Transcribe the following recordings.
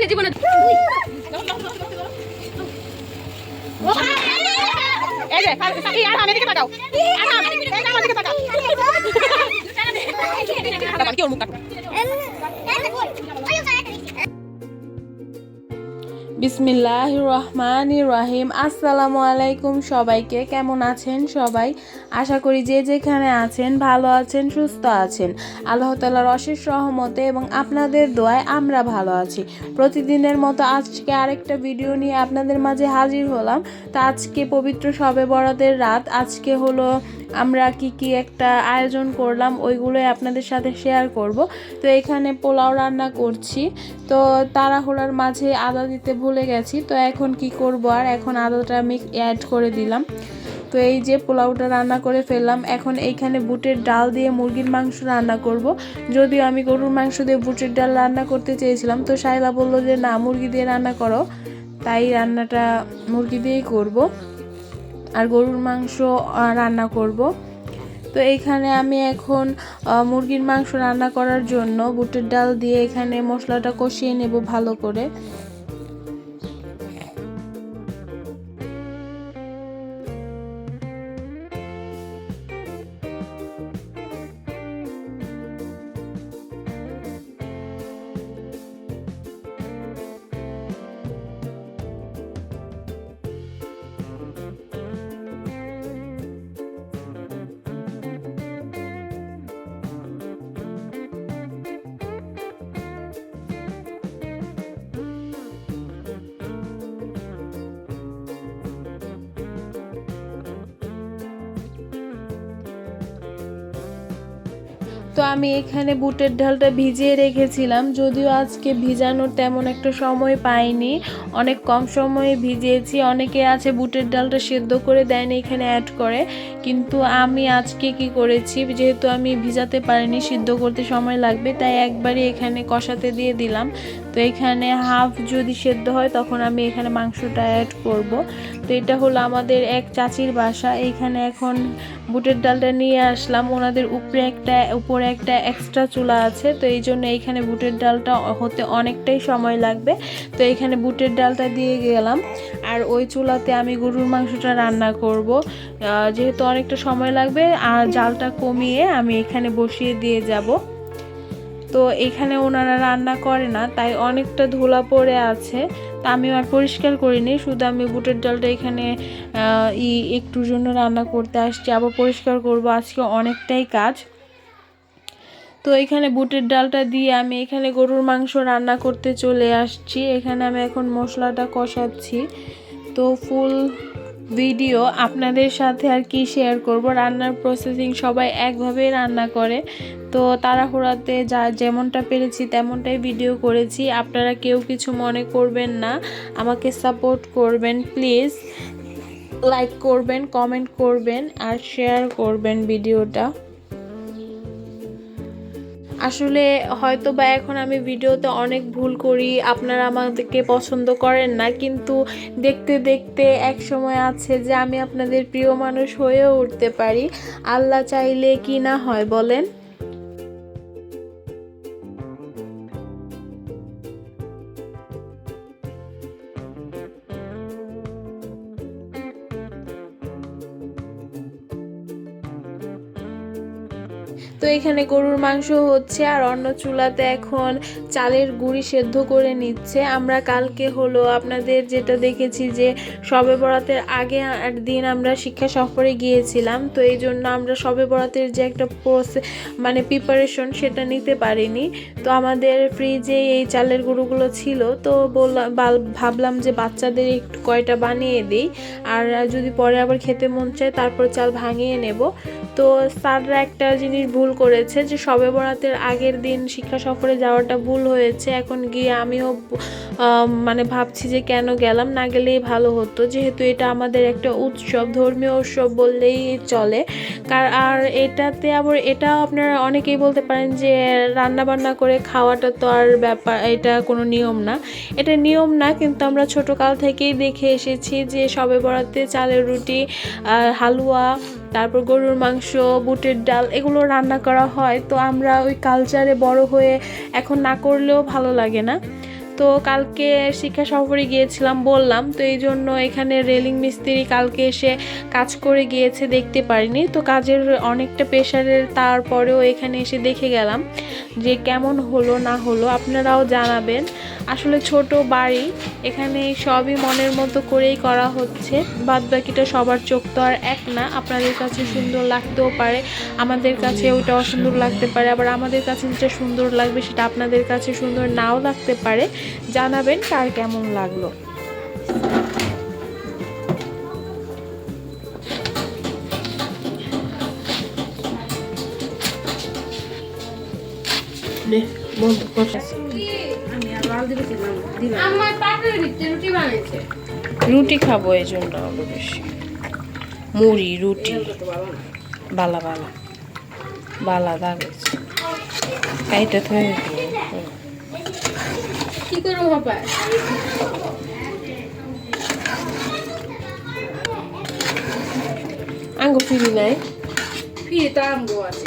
রে জীবনে এই যে এই আর আমি দিকে তাকাও আর আমার দিকে তাকাও কি ওর মুখ কাটো বিসমিল্লাহ রহমান রাহিম আসসালামু আলাইকুম সবাইকে, কেমন আছেন সবাই? আশা করি যে যেখানে আছেন, ভালো আছেন, সুস্থ আছেন। আল্লাহ তালার অশেষ রহমতে এবং আপনাদের দোয়ায় আমরা ভালো আছি। প্রতিদিনের মতো আজকে আরেকটা ভিডিও নিয়ে আপনাদের মাঝে হাজির হলাম। তা আজকে পবিত্র শবে বরাতের রাত, আজকে হলো আমরা কি কি একটা আয়োজন করলাম, ওইগুলোই আপনাদের সাথে শেয়ার করব। তো এখানে পোলাও রান্না করছি। তো তাড়াহুড়ার মাঝে আদা দিতে ভুলে গেছি, তো এখন কি করব আর? এখন আদাটা আমি অ্যাড করে দিলাম। তো এই যে পোলাওটা রান্না করে ফেললাম, এখন এইখানে বুটের ডাল দিয়ে মুরগির মাংস রান্না করব। যদিও আমি গরুর মাংস দিয়ে বুটের ডাল রান্না করতে চেয়েছিলাম, তো সাইলা বলল যে, না, মুরগি দিয়ে রান্না করো। তাই রান্নাটা মুরগি দিয়েই করব। আর গরুর মাংস রান্না করব। তো এইখানে আমি এখন মুরগির মাংস রান্না করার জন্য বুটের ডাল দিয়ে এখানে মশলাটা কষিয়ে নেব ভালো করে। তো আমি এখানে বুটের ডালটা ভিজিয়ে রেখেছিলাম, যদিও আজকে ভিজানোর তেমন একটা সময় পাইনি। অনেক কম সময়ে ভিজিয়েছি, অনেকে আছে বুটের ডালটা সেদ্ধ করে দেয়নি, এখানে অ্যাড করে। কিন্তু আমি আজকে কি করেছি, যেহেতু আমি ভিজাতে পারিনি, সিদ্ধ করতে সময় লাগবে, তাই একবারই এখানে কষাতে দিয়ে দিলাম। তো এখানে হাফ যদি সেদ্ধ হয়, তখন আমি এখানে মাংসটা অ্যাড করব। তো এটা হলো আমাদের এক চাচির বাসা। এইখানে এখন বুটের ডালটা নিয়ে আসলাম। ওনাদের উপরে একটা উপরে একটা এক্সট্রা চুলা আছে। তো এই জন্য এইখানে বুটের ডালটা হতে অনেকটাই সময় লাগবে। তো এখানে বুটের ডালটা দিয়ে গেলাম। আর ওই চুলাতে আমি গরুর মাংসটা রান্না করব। যেহেতু অনেকটা সময় লাগবে আর জালটা কমিয়ে আমি এখানে বসিয়ে দিয়ে যাব। তো এখানে ওনারা রান্না করে না, তাই অনেকটা ধুলা পড়ে আছে। তা আমি আর পরিষ্কার করিনি, শুধু আমি বুটের ডালটা এখানে ই একটুর জন্য রান্না করতে আসছি। আবার পরিষ্কার করব, আজকে অনেকটাই কাজ। তো এখানে বুটের ডালটা দিয়ে আমি এখানে গরুর মাংস রান্না করতে চলে আসছি। এখানে আমি এখন মশলাটা কষাচ্ছি। তো ফুল ভিডিও আপনাদের সাথে আর কি শেয়ার করব। রান্নার প্রসেসিং সবাই একভাবেই রান্না করে। তো তাড়াহুড়াতে যা যেমনটা পেরেছি তেমনটাই ভিডিও করেছি। আপনারা কেউ কিছু মনে করবেন না। আমাকে সাপোর্ট করবেন প্লিজ লাইক করবেন কমেন্ট করবেন, আর শেয়ার করবেন ভিডিওটা আসলে হয়তো বা এখন আমি ভিডিওতে অনেক ভুল করি, আপনারা আমাদেরকে পছন্দ করেন না, কিন্তু দেখতে দেখতে এক সময় আছে যে আমি আপনাদের প্রিয় মানুষ হয়েও উঠতে পারি। আল্লাহ চাইলে কি না হয় বলেন? তো এখানে গরুর মাংস হচ্ছে আর অন্য চুলাতে এখন চালের গুঁড়ি সেদ্ধ করে নিচ্ছে। আমরা কালকে হলো আপনাদের যেটা দেখেছি যে সবে বরাতের আগে আর দিন আমরা শিক্ষা সফরে গিয়েছিলাম, তো এই জন্য আমরা সবে বরাতের যে একটা প্রসে মানে প্রিপারেশন সেটা নিতে পারিনি। তো আমাদের ফ্রিজে এই চালের গুঁড়োগুলো ছিল, তো বললাম ভাবলাম যে বাচ্চাদের একটু কয়টা বানিয়ে দিই। আর যদি পরে আবার খেতে মন চায় তারপর চাল ভাঙিয়ে নেব। তো স্যাররা একটা জিনিস ভুল করেছে যে সবে বরাতের আগের দিন শিক্ষা সফরে যাওয়াটা ভুল হয়েছে। এখন গিয়ে আমিও মানে ভাবছি যে কেন গেলাম? না গেলেই ভালো হতো। যেহেতু এটা আমাদের একটা উৎসব, ধর্মীয় উৎসব বললেই চলে। কার, আর এটাতে আবার এটা আপনারা অনেকেই বলতে পারেন যে রান্না বান্না করে খাওয়াটা তো আর ব্যাপার, এটা কোনো নিয়ম না। এটা নিয়ম না, কিন্তু আমরা ছোটোকাল থেকেই দেখে এসেছি যে সবে বরাতে চালের রুটি আর হালুয়া তারপর গরুর মাংস, বুটের ডাল, এগুলো রান্না করা হয়। তো আমরা ওই কালচারে বড় হয়ে এখন না করলেও ভালো লাগে না। তো কালকে শিক্ষা সফরে গিয়েছিলাম বললাম, তো এই জন্য এখানে রেলিং মিস্ত্রি কালকে এসে কাজ করে গিয়েছে দেখতে পারিনি। তো কাজের অনেকটা প্রেশারের, তারপরেও এখানে এসে দেখে গেলাম যে কেমন হলো না হলো, আপনারাও জানাবেন। আসলে ছোট বাড়ি, এখানে সবই মনের মতো করেই করা হচ্ছে। বাদ বাকিটা সবার চোখ তো আর এক না, আপনাদের কাছে সুন্দর লাগতেও পারে, আমাদের কাছে ওইটা অসুন্দর লাগতে পারে, আবার আমাদের কাছে যেটা সুন্দর লাগবে সেটা আপনাদের কাছে সুন্দর নাও লাগতে পারে। জানাবেন কার কেমন লাগল। রুটি খাব এই জন্য আরও বেশি। মুড়ি রুটি। বালা বালা। বালা দাগ কাইটা থয়ে কি করব বাবা আঙ্গো ফিরি নাই? ফিরে তো আমগো আছে।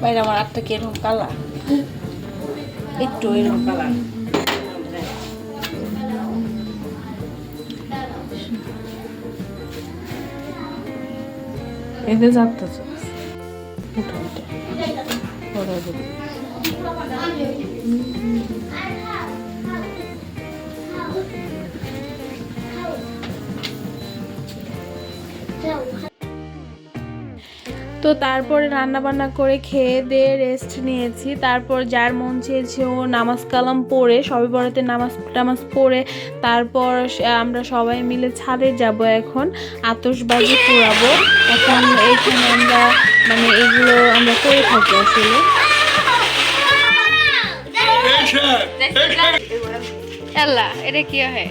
বাইরে আমার হাতটা কি এরকম কালা? একটু এরকম কালা। এতে যাচ্ছে মোটামুটি ওরা তো তারপরে রান্না বান্না করে খেয়ে দিয়ে রেস্ট নিয়েছি। তারপর যার মন চেয়েছে ও নামাজ কালাম পড়ে সবে বড়তে নামাজ টামাজ পড়ে। তারপর আমরা সবাই মিলে ছাদে যাব এখন আতশবাজি পোড়াবো। এখন এখানে আমরা মানে এগুলো আমরা করে থাকি আসলে। আল্লাহ এটা কি হয়?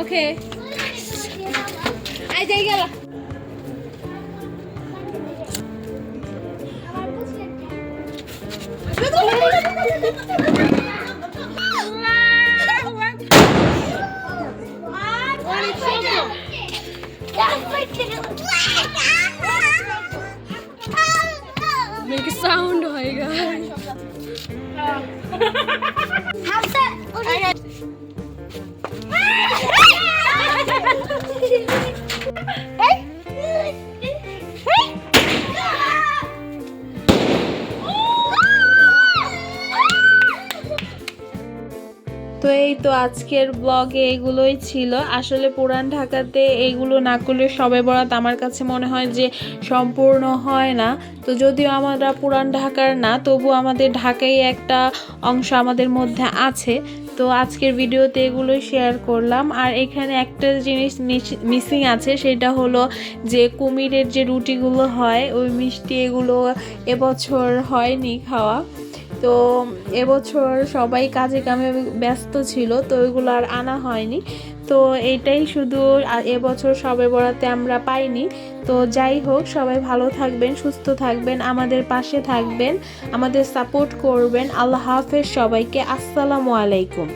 ওকে আই যাই গেল Ha ha ha ha! তো আজকের ব্লগে এগুলোই ছিল। আসলে পুরান ঢাকাতে এগুলো না করলে সবে বরাত আমার কাছে মনে হয় যে সম্পূর্ণ হয় না। তো যদিও আমরা পুরান ঢাকার না তবু আমাদের ঢাকায় একটা অংশ আমাদের মধ্যে আছে। তো আজকের ভিডিওতে এগুলোই শেয়ার করলাম। আর এখানে একটা জিনিস মিসিং আছে, সেটা হলো যে কুমিরের যে রুটিগুলো হয়, ওই মিষ্টি এগুলো এবছর হয়নি খাওয়া। তো এবছর সবাই কাজে কামে ব্যস্ত ছিল, তো ওইগুলো আর আনা হয়নি। তো এটাই শুধু এবছর সবে বড়াতে আমরা পাইনি। তো যাই হোক, সবাই ভালো থাকবেন, সুস্থ থাকবেন, আমাদের পাশে থাকবেন, আমাদের সাপোর্ট করবেন। আল্লাহ হাফেজ সবাইকে, আসসালামু আলাইকুম।